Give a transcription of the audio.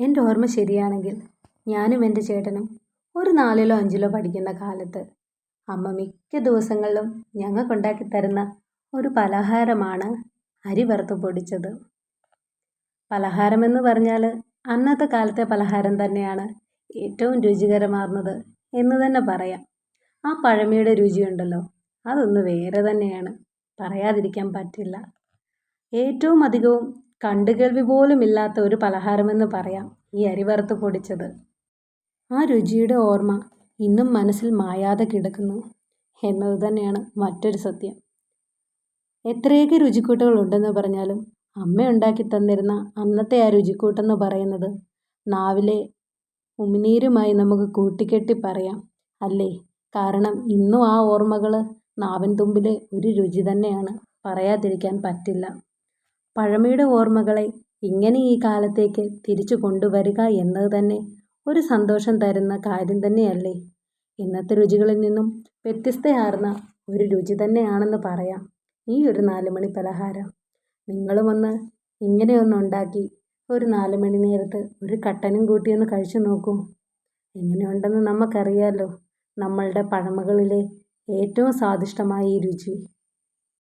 എന്റെ ഓർമ്മ ശരിയാണെങ്കിൽ ഞാനും എന്റെ ചേട്ടനും ഒരു നാലിലോ അഞ്ചിലോ പഠിക്കുന്ന കാലത്ത് അമ്മ മിക്ക ദിവസങ്ങളിലും ഞങ്ങൾക്കുണ്ടാക്കി തരുന്ന ഒരു പലഹാരമാണ് അരി വറുത്ത് പൊടിച്ചത്. പലഹാരമെന്ന് പറഞ്ഞാൽ അന്നത്തെ കാലത്തെ പലഹാരം തന്നെയാണ് ഏറ്റവും രുചികരമാർന്നത് എന്ന് തന്നെ പറയാം. ആ പഴമയുടെ രുചിയുണ്ടല്ലോ അതൊന്ന് വേറെ തന്നെയാണ് പറയാതിരിക്കാൻ പറ്റില്ല. ഏറ്റവും അധികവും കണ്ടുകേൾവി പോലും ഇല്ലാത്ത ഒരു പലഹാരമെന്ന് പറയാം ഈ അരി വറുത്ത് പൊടിച്ചത്. ആ രുചിയുടെ ഓർമ്മ ഇന്നും മനസ്സിൽ മായാതെ കിടക്കുന്നു. എന്നത് തന്നെയാണ് മറ്റൊരു സത്യം. എത്രയൊക്കെ രുചിക്കൂട്ടുകൾ ഉണ്ടെന്ന് പറഞ്ഞാലും അമ്മ ഉണ്ടാക്കി തന്നിരുന്ന അന്നത്തെ ആ രുചിക്കൂട്ടെന്ന് പറയുന്നത് നാവിലെ ഉമിനീരുമായി നമുക്ക് കൂട്ടിക്കെട്ടി പറയാം അല്ലേ? കാരണം ഇന്നും ആ ഓർമ്മകൾ നാവിൻ തുമ്പിലെ ഒരു രുചി തന്നെയാണ് പറയാതിരിക്കാൻ പറ്റില്ല. പഴമയുടെ ഓർമ്മകളെ ഇങ്ങനെ ഈ കാലത്തേക്ക് തിരിച്ചു കൊണ്ടുവരിക എന്നത് തന്നെ ഒരു സന്തോഷം തരുന്ന കാര്യം തന്നെയല്ലേ? ഇന്നത്തെ രുചികളിൽ നിന്നും വ്യത്യസ്തയാർന്ന ഒരു രുചി തന്നെയാണെന്ന് പറയാം ഈ ഒരു നാലുമണി പലഹാരം. നിങ്ങളും ഒന്ന് ഇങ്ങനെയൊന്ന് ഉണ്ടാക്കി ഒരു നാലുമണി നേരത്ത് ഒരു കട്ടനും കൂട്ടിയൊന്ന് കഴിച്ചു നോക്കൂ. എങ്ങനെയുണ്ടെന്ന് നമുക്കറിയാലോ. നമ്മളുടെ പഴമകളിലെ ഏറ്റവും സ്വാദിഷ്ടമായ ഈ രുചി.